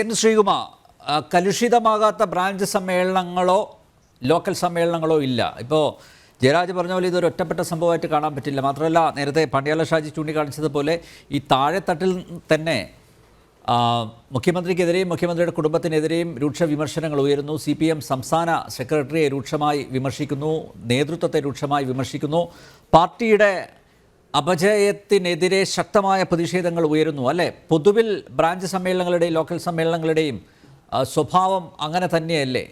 N Sreekumar കലുഷിതമാകാത്ത branch സമ്മേളനങ്ങളോ local സമ്മേളനങ്ങളോ ഇല്ല. ഇപ്പോൾ ജയരാജ് പറഞ്ഞ പോലെ ഇതൊരു ഒറ്റപ്പെട്ട സംഭവമായിട്ട് കാണാൻ പറ്റില്ല. മാത്രമല്ല നേരത്തെ പണ്ടിയാല ഷാജി ചൂണ്ടിക്കാണിച്ചതുപോലെ ഈ താഴെത്തട്ടിൽ തന്നെ മുഖ്യമന്ത്രിക്കെതിരെയും മുഖ്യമന്ത്രിയുടെ കുടുംബത്തിനെതിരെയും രൂക്ഷ വിമർശനങ്ങൾ ഉയരുന്നു. സി പി എം സംസ്ഥാന സെക്രട്ടറിയെ രൂക്ഷമായി വിമർശിക്കുന്നു നേതൃത്വത്തെ രൂക്ഷമായി വിമർശിക്കുന്നു. പാർട്ടിയുടെ അപജയത്തിനെതിരെ ശക്തമായ പ്രതിഷേധങ്ങൾ ഉയരുന്നു അല്ലേ? പൊതുവിൽ ബ്രാഞ്ച് സമ്മേളനങ്ങളുടെയും ലോക്കൽ സമ്മേളനങ്ങളുടെയും സ്വഭാവം അങ്ങനെ തന്നെയല്ലേ?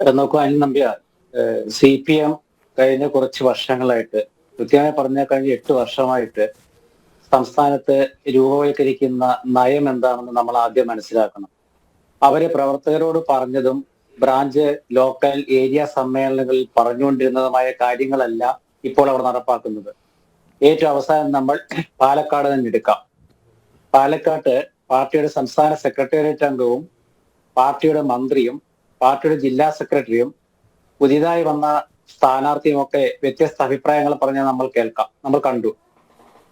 നോക്കൂ Anil Nambiar C P M കഴിഞ്ഞ കുറച്ച് വർഷങ്ങളായിട്ട് കൃത്യമായി പറഞ്ഞ കഴിഞ്ഞ എട്ട് വർഷമായിട്ട് സംസ്ഥാനത്ത് രൂപവൽക്കരിക്കുന്ന നയം എന്താണെന്ന് നമ്മൾ ആദ്യം മനസ്സിലാക്കണം. അവരെ പ്രവർത്തകരോട് പറഞ്ഞതും ബ്രാഞ്ച് ലോക്കൽ ഏരിയ സമ്മേളനങ്ങളിൽ പറഞ്ഞുകൊണ്ടിരുന്നതുമായ കാര്യങ്ങളല്ല ഇപ്പോൾ അവർ നടപ്പാക്കുന്നത്. ഏറ്റവും അവസാനം നമ്മൾ പാലക്കാട് തന്നെ എടുക്കാം. പാലക്കാട്ട് പാർട്ടിയുടെ സംസ്ഥാന സെക്രട്ടേറിയറ്റ് അംഗവും പാർട്ടിയുടെ മന്ത്രിയും പാർട്ടിയുടെ ജില്ലാ സെക്രട്ടറിയും പുതിയതായി വന്ന സ്ഥാനാർത്ഥിയും ഒക്കെ വ്യത്യസ്ത അഭിപ്രായങ്ങൾ പറഞ്ഞ് നമ്മൾ കേൾക്കാം. നമ്മൾ കണ്ടു.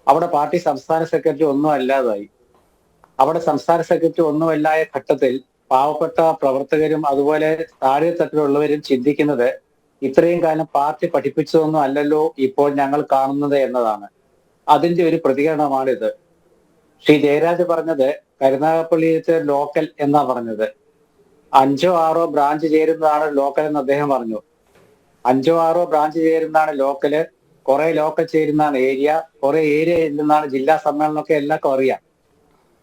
അവിടെ പാർട്ടി സംസ്ഥാന സെക്രട്ടറി ഒന്നും അല്ലാതായി. അവിടെ സംസ്ഥാന സെക്രട്ടറി ഒന്നുമല്ലായ ഘട്ടത്തിൽ പാവപ്പെട്ട പ്രവർത്തകരും അതുപോലെ താഴെ തട്ടിലുള്ളവരും ചിന്തിക്കുന്നത് ഇത്രയും കാലം പാർട്ടി പഠിപ്പിച്ചതൊന്നും അല്ലല്ലോ ഇപ്പോൾ ഞങ്ങൾ കാണുന്നത് എന്നതാണ്. അതിന്റെ ഒരു പ്രതികരണമാണിത്. ശ്രീ ജയരാജ് പറഞ്ഞത് കരുനാഗപ്പള്ളിയിലത്തെ ലോക്കൽ എന്നാ പറഞ്ഞത്. അഞ്ചോ ആറോ ബ്രാഞ്ച് ചേരുന്നതാണ് ലോക്കൽ എന്ന് അദ്ദേഹം പറഞ്ഞു. അഞ്ചോ ആറോ ബ്രാഞ്ച് ചേരുന്നതാണ് ലോക്കൽ. കുറെ ലോക്കൽ ചേരുന്നതാണ് ഏരിയ. കുറെ ഏരിയ ചെല്ലുന്നതാണ് ജില്ലാ സമ്മേളനമൊക്കെ എല്ലാവർക്കും അറിയാം.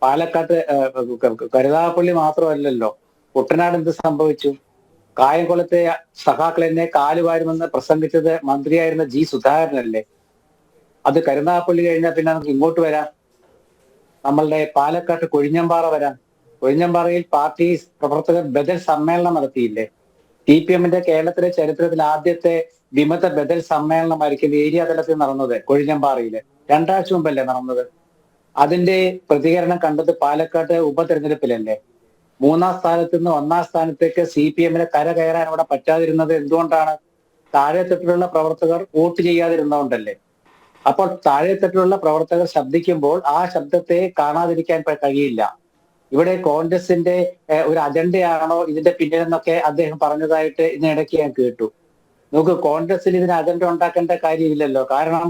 പാലക്കാട്ട് കരുതാപ്പള്ളി മാത്രമല്ലല്ലോ. കുട്ടനാട് എന്ത് സംഭവിച്ചു? കായംകുളത്തെ സഖാക്കൾ എന്നെ കാലുവാരുമെന്ന് പ്രസംഗിച്ചത് മന്ത്രിയായിരുന്ന ജി സുധാകരനല്ലേ? അത് കരുനാഗപ്പള്ളി കഴിഞ്ഞാൽ പിന്നെ നമുക്ക് ഇങ്ങോട്ട് വരാം. നമ്മളുടെ പാലക്കാട്ട് കൊഴിഞ്ഞമ്പാറ വരാം. കൊഴിഞ്ഞമ്പാറയിൽ പാർട്ടി പ്രവർത്തകർ ബദൽ സമ്മേളനം നടത്തിയില്ലേ? ടി പി എമ്മിന്റെ കേരളത്തിലെ ചരിത്രത്തിൽ ആദ്യത്തെ വിമത ബദൽ സമ്മേളനമായിരിക്കും ഏരിയ തലത്തിൽ നടന്നത് കൊഴിഞ്ഞമ്പാറയിൽ. രണ്ടാഴ്ച മുമ്പല്ലേ നടന്നത്? അതിന്റെ പ്രതികരണം കണ്ടത് പാലക്കാട്ട് ഉപതെരഞ്ഞെടുപ്പിലല്ലേ? മൂന്നാം സ്ഥാനത്ത് നിന്ന് ഒന്നാം സ്ഥാനത്തേക്ക് സി പി എമ്മിന് കര കയറാൻ അവിടെ പറ്റാതിരുന്നത് എന്തുകൊണ്ടാണ്? താഴെത്തട്ടിലുള്ള പ്രവർത്തകർ വോട്ട് ചെയ്യാതിരുന്നതുകൊണ്ടല്ലേ? അപ്പോൾ താഴെത്തട്ടിലുള്ള പ്രവർത്തകർ ശബ്ദിക്കുമ്പോൾ ആ ശബ്ദത്തെ കാണാതിരിക്കാൻ കഴിയില്ല. ഇവിടെ കോൺഗ്രസിന്റെ ഒരു അജണ്ടയാണോ ഇതിന്റെ പിന്നിലെന്നൊക്കെ അദ്ദേഹം പറഞ്ഞതായിട്ട് ഇതിനിടയ്ക്ക് ഞാൻ കേട്ടു. നമുക്ക് കോൺഗ്രസിൽ ഇതിന് അജണ്ട ഉണ്ടാക്കേണ്ട കാര്യമില്ലല്ലോ. കാരണം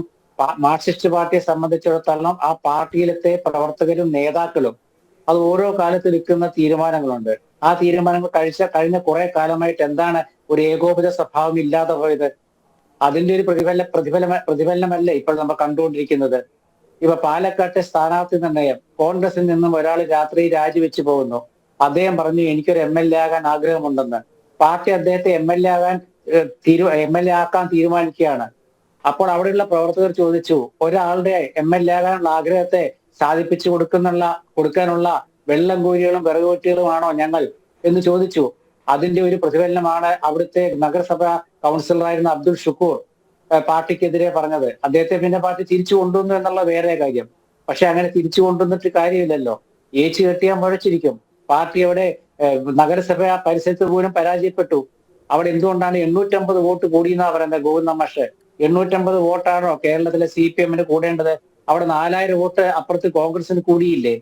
മാർക്സിസ്റ്റ് പാർട്ടിയെ സംബന്ധിച്ചിടത്തോളം ആ പാർട്ടിയിലത്തെ പ്രവർത്തകരും നേതാക്കളും അത് ഓരോ കാലത്ത് എടുക്കുന്ന തീരുമാനങ്ങളുണ്ട്. ആ തീരുമാനങ്ങൾ കഴിച്ച കഴിഞ്ഞ കുറെ കാലമായിട്ട് എന്താണ് ഒരു ഏകോപിത സ്വഭാവം ഇല്ലാതെ പോയത്? അതിന്റെ ഒരു പ്രതിഫല പ്രതിഫല പ്രതിഫലനമല്ല ഇപ്പോൾ നമ്മൾ കണ്ടുകൊണ്ടിരിക്കുന്നത്. ഇപ്പൊ പാലക്കാട്ടെ സ്ഥാനാർത്ഥി നിർണയം കോൺഗ്രസിൽ നിന്നും ഒരാൾ രാത്രി രാജിവെച്ച് പോകുന്നു. അദ്ദേഹം പറഞ്ഞു എനിക്കൊരു എം എൽ എ ആകാൻ ആഗ്രഹമുണ്ടെന്ന്. പാർട്ടി അദ്ദേഹത്തെ എം എൽ എ ആകാൻ തീരു എം എൽ എ ആക്കാൻ തീരുമാനിക്കുകയാണ്. അപ്പോൾ അവിടെയുള്ള പ്രവർത്തകർ ചോദിച്ചു ഒരാളുടെ എം എൽ എ ആകാനുള്ള ആഗ്രഹത്തെ സാധിപ്പിച്ചു കൊടുക്കുന്നുള്ള കൊടുക്കാനുള്ള വെള്ളം കോരികളും വിറകുവെട്ടികളുമാണോ ഞങ്ങൾ? എന്ന് ചോദിച്ചു. അതിന്റെ ഒരു പ്രതിഫലനമാണ് അവിടുത്തെ നഗരസഭ കൗൺസിലറായിരുന്ന അബ്ദുൾ ഷുക്കൂർ പാർട്ടിക്കെതിരെ പറഞ്ഞത്. അദ്ദേഹത്തെ പിന്നെ പാർട്ടി തിരിച്ചു കൊണ്ടുവന്നു എന്നുള്ള വേറെ കാര്യം. പക്ഷെ അങ്ങനെ തിരിച്ചു കൊണ്ടുവന്നിട്ട് കാര്യമില്ലല്ലോ. ഏച്ചു കെട്ടിയാൽ മുഴച്ചിരിക്കും. പാർട്ടി അവിടെ നഗരസഭാ പരിസരത്ത് പോലും പരാജയപ്പെട്ടു. അവിടെ എന്തുകൊണ്ടാണ് എണ്ണൂറ്റമ്പത് വോട്ട് കൂടിയെന്നാ പറയുന്നത് ഗോവിന്ദ മാഷ്? എണ്ണൂറ്റമ്പത് വോട്ടാണോ കേരളത്തിലെ സി പി എമ്മിന് കൂടേണ്ടത് അവിടെ നാലായിരം വോട്ട് അപ്പുറത്ത് കോൺഗ്രസിന് കൂടിയില്ലേ?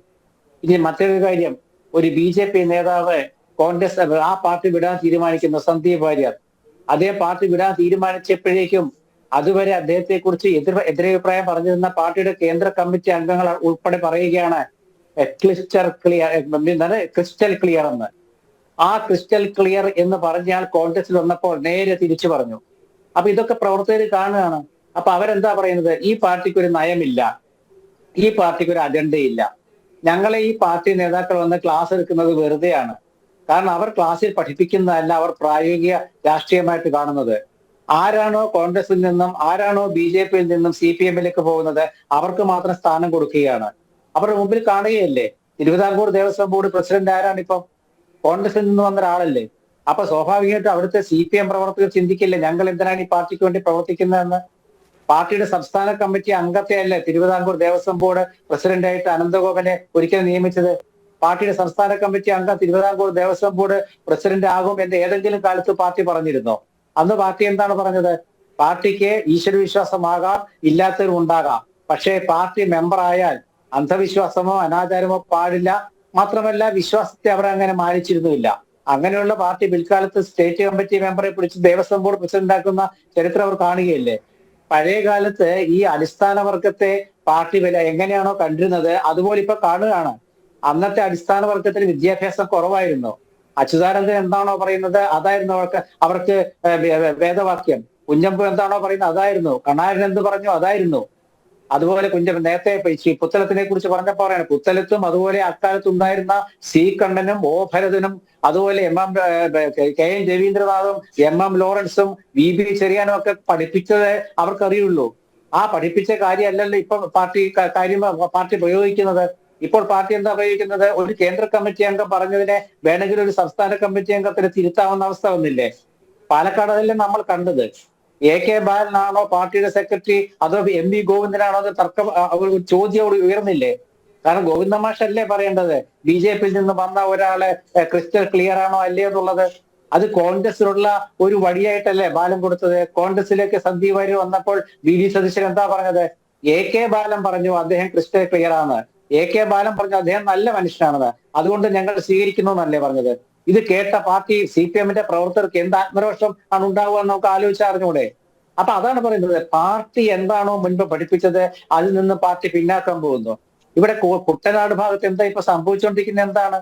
ഇനി മറ്റൊരു കാര്യം ഒരു ബി ജെ പി നേതാവ് കോൺഗ്രസ് ആ പാർട്ടി വിടാൻ തീരുമാനിക്കുന്ന സന്ദീപ് വാര്യർ. അതേ പാർട്ടി വിടാൻ തീരുമാനിച്ചപ്പോഴേക്കും അതുവരെ അദ്ദേഹത്തെ കുറിച്ച് എതിർ എതിരഭിപ്രായം പറഞ്ഞിരുന്ന പാർട്ടിയുടെ കേന്ദ്ര കമ്മിറ്റി അംഗങ്ങൾ ഉൾപ്പെടെ പറയുകയാണ് ക്ലിസ്റ്റർ ക്ലിയർ ക്രിസ്റ്റൽ ക്ലിയർ എന്ന്. ആ ക്രിസ്റ്റൽ ക്ലിയർ എന്ന് പറഞ്ഞാൽ കോൺഗ്രസിൽ വന്നപ്പോൾ നേരെ തിരിച്ചു പറഞ്ഞു. അപ്പൊ ഇതൊക്കെ പ്രവർത്തകർ കാണുകയാണ്. അപ്പൊ അവരെന്താ പറയുന്നത്? ഈ പാർട്ടിക്ക് ഒരു നയമില്ല. ഈ പാർട്ടിക്ക് ഒരു അജണ്ടയില്ല. ഞങ്ങളെ ഈ പാർട്ടി നേതാക്കൾ വന്ന് ക്ലാസ് എടുക്കുന്നത് വെറുതെയാണ്. കാരണം അവർ ക്ലാസ്സിൽ പഠിപ്പിക്കുന്നതല്ല അവർ പ്രായോഗിക രാഷ്ട്രീയമായിട്ട് കാണുന്നത്. ആരാണോ കോൺഗ്രസിൽ നിന്നും ആരാണോ ബി ജെ പിയിൽ നിന്നും സി പി എമ്മിലേക്ക് പോകുന്നത് അവർക്ക് മാത്രം സ്ഥാനം കൊടുക്കുകയാണ്. അവരുടെ മുമ്പിൽ കാണുകയല്ലേ? തിരുവിതാംകൂർ ദേവസ്വം ബോർഡ് പ്രസിഡന്റ് ആരാണ് ഇപ്പം കോൺഗ്രസിൽ നിന്ന് വന്ന ഒരാളല്ലേ? അപ്പൊ സ്വാഭാവികമായിട്ടും അവിടുത്തെ സി പി എം പ്രവർത്തകർ ചിന്തിക്കില്ല ഞങ്ങൾ എന്തിനാണ് ഈ പാർട്ടിക്ക് വേണ്ടി പ്രവർത്തിക്കുന്നതെന്ന്? പാർട്ടിയുടെ സംസ്ഥാന കമ്മിറ്റി അംഗത്തെ അല്ലേ തിരുവിതാംകൂർ ദേവസ്വം ബോർഡ് പ്രസിഡന്റായിട്ട് അനന്തഗോപനെ ഒരിക്കലും നിയമിച്ചത്? പാർട്ടിയുടെ സംസ്ഥാന കമ്മിറ്റി അംഗം തിരുവിതാംകൂർ ദേവസ്വം ബോർഡ് പ്രസിഡന്റ് ആകും എന്ന് ഏതെങ്കിലും കാലത്ത് പാർട്ടി പറഞ്ഞിരുന്നോ? അന്ന് പാർട്ടി എന്താണ് പറഞ്ഞത്? പാർട്ടിക്ക് ഈശ്വരവിശ്വാസമാകാം ഇല്ലാത്തവരും ഉണ്ടാകാം. പക്ഷേ പാർട്ടി മെമ്പർ ആയാൽ അന്ധവിശ്വാസമോ അനാചാരമോ പാടില്ല. മാത്രമല്ല വിശ്വാസത്തെ അവർ അങ്ങനെ മാനിച്ചിരുന്നുമില്ല. അങ്ങനെയുള്ള പാർട്ടി പിൽക്കാലത്ത് സ്റ്റേറ്റ് കമ്മിറ്റി മെമ്പറെ പിടിച്ച് ദേവസ്വം ബോർഡ് പ്രസിഡന്റ് ആക്കുന്ന ചരിത്രം അവർ കാണുകയല്ലേ? പഴയ കാലത്ത് ഈ അടിസ്ഥാന വർഗത്തെ പാർട്ടി വില എങ്ങനെയാണോ കണ്ടിരുന്നത് അതുപോലെ ഇപ്പൊ കാണുകയാണ്. അന്നത്തെ അടിസ്ഥാന വർഗത്തിന് വിദ്യാഭ്യാസം കുറവായിരുന്നോ. അച്യുതാനന്ദൻ എന്താണോ പറയുന്നത് അതായിരുന്നു അവർക്ക് അവർക്ക് വേദവാക്യം. കുഞ്ഞമ്പു എന്താണോ പറയുന്നത് അതായിരുന്നു. കണാരൻ എന്ത് പറഞ്ഞു? അതായിരുന്നു. അതുപോലെ കുഞ്ചൻ നേരത്തെ പുത്തലത്തിനെ കുറിച്ച് പറഞ്ഞപ്പോ പറയാണ് പുത്തലത്തും അതുപോലെ അക്കാലത്ത് ഉണ്ടായിരുന്ന സി കണ്ണനും ഓ ഭരതനും അതുപോലെ എം എം കെ എൻ രവീന്ദ്രനാഥും എം എം ലോറൻസും വി ബി ചെറിയാനും ഒക്കെ പഠിപ്പിച്ചത് അവർക്കറിയുള്ളൂ. ആ പഠിപ്പിച്ച കാര്യമല്ലല്ലോ ഇപ്പൊ പാർട്ടി കാര്യം പാർട്ടി പ്രയോഗിക്കുന്നത്. ഇപ്പോൾ പാർട്ടി എന്താ പ്രയോഗിക്കുന്നത്? ഒരു കേന്ദ്ര കമ്മിറ്റി അംഗം പറഞ്ഞതിനെ വേണമെങ്കിൽ ഒരു സംസ്ഥാന കമ്മിറ്റി അംഗത്തിന് തിരുത്താവുന്ന അവസ്ഥ വന്നില്ലേ? പാലക്കാട് നമ്മൾ കണ്ടത്. എ കെ ബാലനാണോ പാർട്ടിയുടെ സെക്രട്ടറി അതോ എം വി ഗോവിന്ദനാണോ അത് തർക്കം ചോദ്യം അവിടെ ഉയർന്നില്ലേ? കാരണം ഗോവിന്ദ മാഷല്ലേ പറയേണ്ടത്? ബി ജെ പിയിൽ നിന്ന് വന്ന ഒരാളെ ക്രിസ്റ്റൽ ക്ലിയർ ആണോ അല്ലേ എന്നുള്ളത്? അത് കോൺഗ്രസിലുള്ള ഒരു വഴിയായിട്ടല്ലേ ബാലൻ കൊടുത്തത്? കോൺഗ്രസിലേക്ക് സന്ദീപ് വാര്യർ വന്നപ്പോൾ വി ഡി സതീശൻ എന്താ പറഞ്ഞത്? എ കെ ബാലൻ പറഞ്ഞു അദ്ദേഹം ക്രിസ്റ്റൽ ക്ലിയർ ആണ്. എ കെ ബാലൻ പറഞ്ഞു അദ്ദേഹം നല്ല മനുഷ്യനാണെന്ന്. അതുകൊണ്ട് ഞങ്ങൾ സ്വീകരിക്കുന്നു എന്നല്ലേ പറഞ്ഞത്? ഇത് കേട്ട പാർട്ടി സി പി എമ്മിന്റെ പ്രവർത്തകർക്ക് എന്ത് ആത്മരോഷം ആണ് ഉണ്ടാവുക എന്ന് നമുക്ക് ആലോചിച്ചറിഞ്ഞൂടെ അപ്പൊ അതാണ് പറയുന്നത് പാർട്ടി എന്താണോ മുൻപ് പഠിപ്പിച്ചത് അതിൽ നിന്ന് പാർട്ടി പിന്നാക്കം പോകുന്നു. ഇവിടെ കുട്ടനാട് ഭാഗത്ത് എന്താ ഇപ്പൊ സംഭവിച്ചുകൊണ്ടിരിക്കുന്നത് എന്താണ്?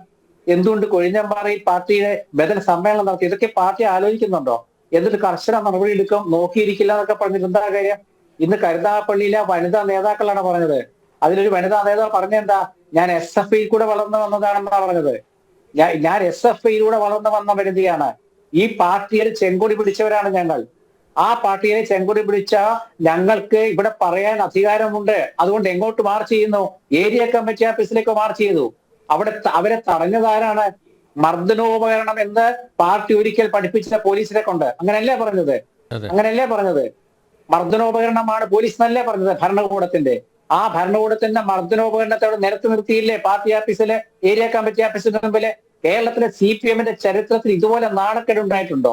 എന്തുകൊണ്ട് കൊഴിഞ്ഞമ്പാറയിൽ പാർട്ടിയുടെ ബദൽ സമ്മേളനം നടത്തി ഇതൊക്കെ പാർട്ടി ആലോചിക്കുന്നുണ്ടോ? എന്നിട്ട് കർശന നടപടി എടുക്കും നോക്കിയിരിക്കില്ല എന്നൊക്കെ പറഞ്ഞിട്ട് എന്താ കാര്യം? ഇന്ന് കരുതാപ്പള്ളിയിലെ വനിതാ നേതാക്കളാണ് പറഞ്ഞത്. അതിലൊരു വനിതാ നേതാവ് പറഞ്ഞെന്താ? ഞാൻ എസ് എഫ് ഐ കൂടെ വളർന്നു വന്നതാണെന്നാണ് പറഞ്ഞത്. ഞാൻ ഞാൻ എസ് എഫ് ഐയിലൂടെ വളർന്നു വന്ന വരുതിയാണ് ഈ പാർട്ടിയിൽ ചെങ്കൊടി പിടിച്ചവരാണ് ഞങ്ങൾ. ആ പാർട്ടിയെ ചെങ്കൊടി പിടിച്ച ഞങ്ങൾക്ക് ഇവിടെ പറയാൻ അധികാരമുണ്ട്. അതുകൊണ്ട് എങ്ങോട്ട് മാർച്ച് ചെയ്യുന്നു? ഏരിയ കമ്മിറ്റി ഓഫീസിലേക്ക് മാർച്ച് ചെയ്തു. അവിടെ അവരെ തടഞ്ഞതാരാണ്? മർദ്ദനോപകരണം എന്ന് പാർട്ടി ഒരിക്കൽ പഠിപ്പിച്ച പോലീസിനെ കൊണ്ട്. അങ്ങനെയല്ലേ പറഞ്ഞത്? അങ്ങനല്ലേ അങ്ങനെയല്ലേ പറഞ്ഞത്? മർദ്ദനോപകരണമാണ് പോലീസ് എന്നല്ലേ പറഞ്ഞത് ഭരണകൂടത്തിന്റെ? ആ ഭരണകൂടത്തിന്റെ മർദ്ദനോപകരണത്തോട് നിരത്ത് നിർത്തിയില്ലേ? പാർട്ടി ഓഫീസിലെ ഏരിയ കമ്മിറ്റി ഓഫീസിന് മുമ്പിൽ കേരളത്തിലെ സി പി എമ്മിന്റെ ചരിത്രത്തിൽ ഇതുപോലെ നാണക്കേട് ഉണ്ടായിട്ടുണ്ടോ?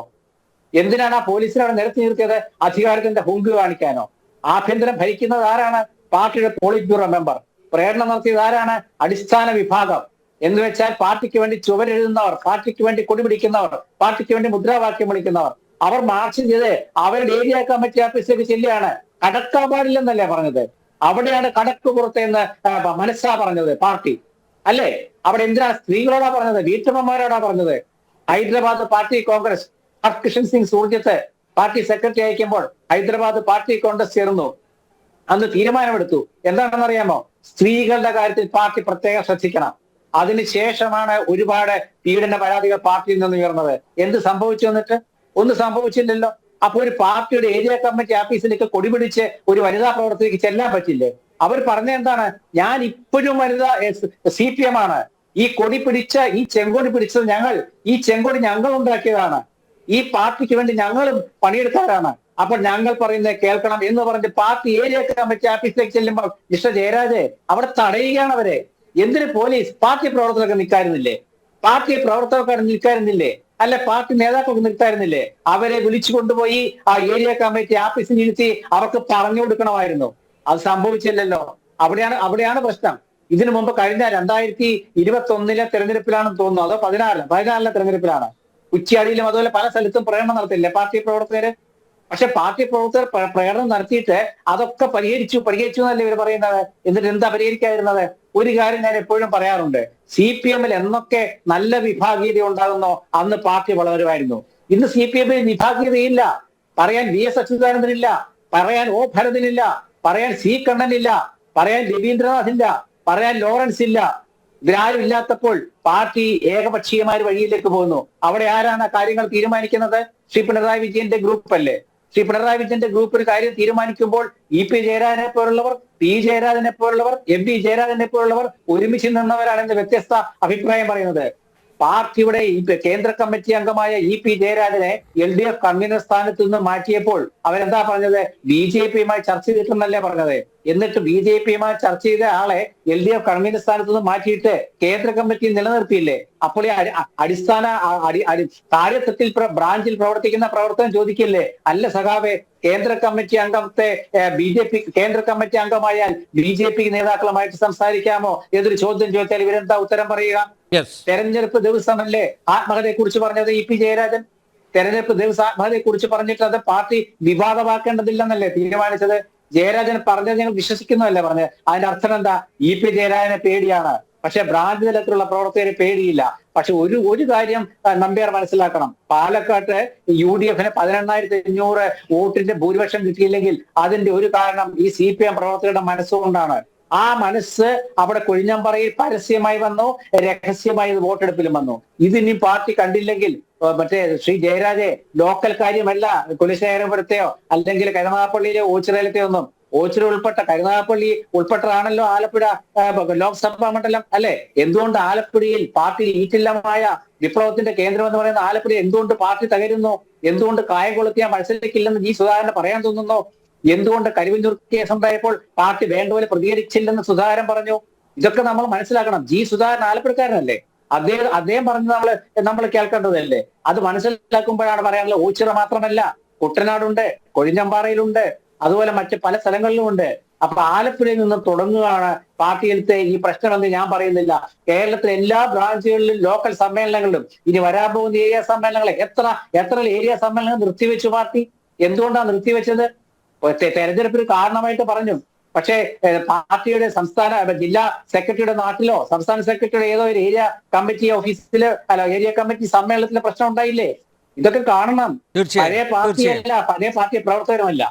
എന്തിനാണ് ആ പോലീസിനെ അവിടെ നിരത്തി നിർത്തിയത്? അധികാരത്തിന്റെ ഹുങ്ക് കാണിക്കാനോ? ആഭ്യന്തരം ഭരിക്കുന്നത് ആരാണ്? പാർട്ടിയുടെ പോളിറ്റ് ബ്യൂറോ മെമ്പർ. പ്രേരണ നടത്തിയത് ആരാണ്? അടിസ്ഥാന വിഭാഗം. എന്ന് വെച്ചാൽ പാർട്ടിക്ക് വേണ്ടി ചുവരെഴുതുന്നവർ പാർട്ടിക്ക് വേണ്ടി കൊടിപിടിക്കുന്നവർ പാർട്ടിക്ക് വേണ്ടി മുദ്രാവാക്യം വിളിക്കുന്നവർ അവർ മാർച്ച് ചെയ്ത് അവരുടെ ഏരിയ കമ്മിറ്റി ഓഫീസിലേക്ക് ചെല്ലുകയാണ്. കടക്കാൻ പാടില്ലെന്നല്ലേ പറഞ്ഞത്? അവിടെയാണ് കടക്ക് പുറത്തെന്ന് മനസ്സാ പറഞ്ഞത് പാർട്ടി. അല്ലേ? അവിടെ എന്തിനാ സ്ത്രീകളോടാ പറഞ്ഞത്? വീട്ടമ്മമാരോടാ പറഞ്ഞത്? Hyderabad party Congress. Harkishan Singh Surjeet party secretary അയക്കുമ്പോൾ ഹൈദരാബാദ് പാർട്ടി കോൺഗ്രസ് ചേർന്നു. അന്ന് തീരുമാനമെടുത്തു. എന്താണെന്ന് അറിയാമോ സ്ത്രീകളുടെ കാര്യത്തിൽ പാർട്ടി പ്രത്യേകം ശ്രദ്ധിക്കണം. അതിനുശേഷമാണ് ഒരുപാട് പീഡന പരാതികൾ പാർട്ടിയിൽ നിന്ന് ഉയർന്നത്. എന്ത് സംഭവിച്ചു എന്നിട്ട്? ഒന്നും സംഭവിച്ചില്ലല്ലോ. അപ്പൊ ഒരു പാർട്ടിയുടെ ഏരിയ കമ്മിറ്റി ആഫീസിലേക്ക് കൊടിപിടിച്ച് ഒരു വനിതാ പ്രവർത്തകർക്ക് ചെല്ലാൻ പറ്റില്ലേ? അവർ പറഞ്ഞ എന്താണ്? ഞാൻ ഇപ്പോഴും വനിതാ സി പി എം ആണ്. ഈ കൊടി പിടിച്ച ഈ ചെങ്കൊടി പിടിച്ചത് ഞങ്ങൾ. ഈ ചെങ്കൊടി ഞങ്ങൾ ഉണ്ടാക്കിയതാണ്. ഈ പാർട്ടിക്ക് വേണ്ടി ഞങ്ങളും പണിയെടുത്തവരാണ്. അപ്പോൾ ഞങ്ങൾ പറയുന്നത് കേൾക്കണം എന്ന് പറഞ്ഞ് പാർട്ടി ഏരിയ കമ്മിറ്റി ആഫീസിലേക്ക് ചെല്ലുമ്പോൾ മിസ്റ്റർ ജയരാജെ അവിടെ തടയുകയാണ് അവരെ. എന്തിന് പോലീസ്? പാർട്ടി പ്രവർത്തകർക്ക് നിൽക്കാറുന്നില്ലേ പാർട്ടി പ്രവർത്തകർക്ക് നിൽക്കാറുന്നില്ലേ അല്ല പാർട്ടി നേതാക്കൾക്ക് നിർത്തായിരുന്നില്ലേ അവരെ വിളിച്ചു കൊണ്ടുപോയി ആ ഏരിയ കമ്മിറ്റി ആഫീസിൽ ഇരുത്തി അവർക്ക് പറഞ്ഞു കൊടുക്കണമായിരുന്നു. അത് സംഭവിച്ചില്ലല്ലോ. അവിടെയാണ് അവിടെയാണ് പ്രശ്നം. ഇതിനു മുമ്പ് കഴിഞ്ഞ രണ്ടായിരത്തി ഇരുപത്തി ഒന്നിലെ തെരഞ്ഞെടുപ്പിലാണെന്ന് തോന്നുന്നു. അതോ പതിനാറിലും? പതിനാറിലെ തെരഞ്ഞെടുപ്പിലാണ്. ഉച്ചയാടിയിലും അതുപോലെ പല സ്ഥലത്തും പ്രകടനം നടത്തില്ലേ പാർട്ടി പ്രവർത്തകര്? പക്ഷെ പാർട്ടി പ്രവർത്തകർ പ്ര- പ്രകടനം നടത്തിയിട്ട് അതൊക്കെ പരിഹരിച്ചു പരിഹരിച്ചു എന്നല്ലേ ഇവർ പറയുന്നത്? എന്നിട്ട് എന്താ പരിഹരിക്കാതിരുന്നത് ഒരു കാര്യം ഞാൻ എപ്പോഴും പറയാറുണ്ട്. സി പി എമ്മിൽ എന്നൊക്കെ നല്ല വിഭാഗീയത ഉണ്ടാകുന്നോ അന്ന് പാർട്ടി വളരുമായിരുന്നു. ഇന്ന് സി പി എമ്മിൽ വിഭാഗീയതയില്ല. പറയാൻ വി എസ് അച്യുതാനന്ദനില്ല. പറയാൻ ഒ ഭരതനില്ല. പറയാൻ സി കണ്ണനില്ല. പറയാൻ രവീന്ദ്രനാഥ് ഇല്ല പറയാൻ ലോറൻസ് ഇല്ല. ഇതിലാരും ഇല്ലാത്തപ്പോൾ പാർട്ടി ഏകപക്ഷീയമായ വഴിയിലേക്ക് പോകുന്നു. അവിടെ ആരാണ് കാര്യങ്ങൾ തീരുമാനിക്കുന്നത്? ശ്രീ പിണറായി വിജയന്റെ ഗ്രൂപ്പ് അല്ലേ ശ്രീ പിണറായി വിജയന്റെ ഗ്രൂപ്പ് ഒരു കാര്യം തീരുമാനിക്കുമ്പോൾ ഇ പി ജയരാജനെ പോലുള്ളവർ പി ജയരാജനെ പോലുള്ളവർ എം പി ജയരാജനെ പോലുള്ളവർ ഒരുമിച്ച് നിന്നവരാണ് എന്ന് വ്യത്യസ്ത അഭിപ്രായം പറയുന്നത്. പാർട്ടിയുടെ കേന്ദ്ര കമ്മിറ്റി അംഗമായ ഇ പി ജയരാജനെ എൽ ഡി എഫ് കൺവീനർ സ്ഥാനത്ത് നിന്ന് മാറ്റിയപ്പോൾ അവരെന്താ പറഞ്ഞത്? ബി ജെ പിയുമായി ചർച്ച ചെയ്തിട്ടെന്നല്ലേ പറഞ്ഞത്? എന്നിട്ട് ബി ജെ പിയുമായി ചർച്ച ചെയ്ത ആളെ എൽ ഡി എഫ് കൺവീനർ സ്ഥാനത്ത് നിന്ന് മാറ്റിയിട്ട് കേന്ദ്ര കമ്മിറ്റി നിലനിർത്തിയില്ലേ? അപ്പോൾ ഈ അടിസ്ഥാന പ്ര- ബ്രാഞ്ചിൽ പ്രവർത്തിക്കുന്ന പ്രവർത്തനം ചോദിക്കില്ലേ? അല്ല സഖാവെ കേന്ദ്ര കമ്മിറ്റി അംഗത്തെ ബി ജെ പി കേന്ദ്ര കമ്മിറ്റി അംഗമായാൽ ബി ജെ പി നേതാക്കളുമായിട്ട് സംസാരിക്കാമോ? എന്നൊരു ചോദ്യം ചോദിച്ചാൽ ഇവരെന്താ ഉത്തരം പറയുക? തെരഞ്ഞെടുപ്പ് ദിവസമല്ലേ ആത്മഹത്യയെ കുറിച്ച് പറഞ്ഞത് ഇ പി ജയരാജൻ? തെരഞ്ഞെടുപ്പ് ദിവസം ആത്മഹത്യയെ കുറിച്ച് പറഞ്ഞിട്ട് അത് പാർട്ടി വിവാദമാക്കേണ്ടതില്ലെന്നല്ലേ തീരുമാനിച്ചത്? ജയരാജൻ പറഞ്ഞത് ഞങ്ങൾ വിശ്വസിക്കുന്നതല്ലേ പറഞ്ഞത് അതിന്റെ അർത്ഥം എന്താ? ഇ പി ജയരാജനെ പേടിയാണ്. പക്ഷെ ബ്രാഞ്ച് തലത്തിലുള്ള പ്രവർത്തകരെ പേടിയില്ല. പക്ഷെ ഒരു ഒരു കാര്യം നമ്പ്യാർ മനസ്സിലാക്കണം. പാലക്കാട്ട് യു ഡി എഫിന് പതിനെണ്ണായിരത്തി അഞ്ഞൂറ് വോട്ടിന്റെ ഭൂരിപക്ഷം കിട്ടിയില്ലെങ്കിൽ അതിന്റെ ഒരു കാരണം ഈ സി പി എം പ്രവർത്തകരുടെ മനസ്സുകൊണ്ടാണ്. ആ മനസ്സ് അവിടെ കൊഴിഞ്ഞമ്പറയിൽ പരസ്യമായി വന്നു രഹസ്യമായി വോട്ടെടുപ്പിലും വന്നു. ഇതിനി പാർട്ടി കണ്ടില്ലെങ്കിൽ മറ്റേ ശ്രീ ജയരാജെ ലോക്കൽ കാര്യമല്ല കുലശേഖരപുരത്തെയോ അല്ലെങ്കിൽ കരുനാഗപ്പള്ളിയിലെ ഓച്ചിറയിലത്തെയോ ഒന്നും. ഓച്ചിറ ഉൾപ്പെട്ട കരുനാഗപ്പള്ളി ഉൾപ്പെട്ടതാണല്ലോ ആലപ്പുഴ ലോക്സഭാ മണ്ഡലം അല്ലെ? എന്തുകൊണ്ട് ആലപ്പുഴയിൽ പാർട്ടി ഈറ്റില്ലമായ വിപ്ലവത്തിന്റെ കേന്ദ്രം എന്ന് പറയുന്ന ആലപ്പുഴ എന്തുകൊണ്ട് പാർട്ടി തകരുന്നു? എന്തുകൊണ്ട് കായം കൊളുത്തിയാൽ മത്സരിക്കില്ലെന്ന് ജി സുധാകരന് പറയാൻ തോന്നുന്നു? എന്തുകൊണ്ട് കരുവന്നൂർ കേസ് ഉണ്ടായപ്പോൾ പാർട്ടി വേണ്ടപോലെ പ്രതികരിച്ചില്ലെന്ന് സുധാകരൻ പറഞ്ഞു? ഇതൊക്കെ നമ്മൾ മനസ്സിലാക്കണം. ജി സുധാകരൻ ആലപ്പുഴക്കാരനല്ലേ? അദ്ദേഹം അദ്ദേഹം പറഞ്ഞ് നമ്മൾ നമ്മൾ കേൾക്കേണ്ടതല്ലേ? അത് മനസ്സിലാക്കുമ്പോഴാണ് പറയാനുള്ളത്. ഓച്ചിറ മാത്രമല്ല കുട്ടനാടുണ്ട് കൊഴിഞ്ഞമ്പാറയിലുണ്ട് അതുപോലെ മറ്റ് പല സ്ഥലങ്ങളിലും ഉണ്ട് അപ്പൊ ആലപ്പുഴയിൽ നിന്ന് തുടങ്ങുകയാണ് പാർട്ടിയിലത്തെ ഈ പ്രശ്നമെന്ന് ഞാൻ പറയുന്നില്ല. കേരളത്തിലെ എല്ലാ ബ്രാഞ്ചുകളിലും ലോക്കൽ സമ്മേളനങ്ങളിലും ഇനി വരാൻ പോകുന്ന ഏരിയ സമ്മേളനങ്ങളെ എത്ര എത്ര ഏരിയ സമ്മേളനങ്ങൾ നിർത്തിവെച്ചു പാർട്ടി? എന്തുകൊണ്ടാണ് നിർത്തിവെച്ചത്? തെരഞ്ഞെടുപ്പിന് കാരണമായിട്ട് പറഞ്ഞു. പക്ഷേ പാർട്ടിയുടെ സംസ്ഥാന ജില്ലാ സെക്രട്ടറിയുടെ നാട്ടിലോ സംസ്ഥാന സെക്രട്ടറിയുടെ ഏതോ ഒരു ഏരിയ കമ്മിറ്റി ഓഫീസിൽ അല്ല ഏരിയ കമ്മിറ്റി സമ്മേളനത്തിലെ പ്രശ്നം ഉണ്ടായില്ലേ? ഇതൊക്കെ കാണണം. പഴയ പാർട്ടിയല്ല പഴയ പാർട്ടി പ്രവർത്തകരുമല്ല.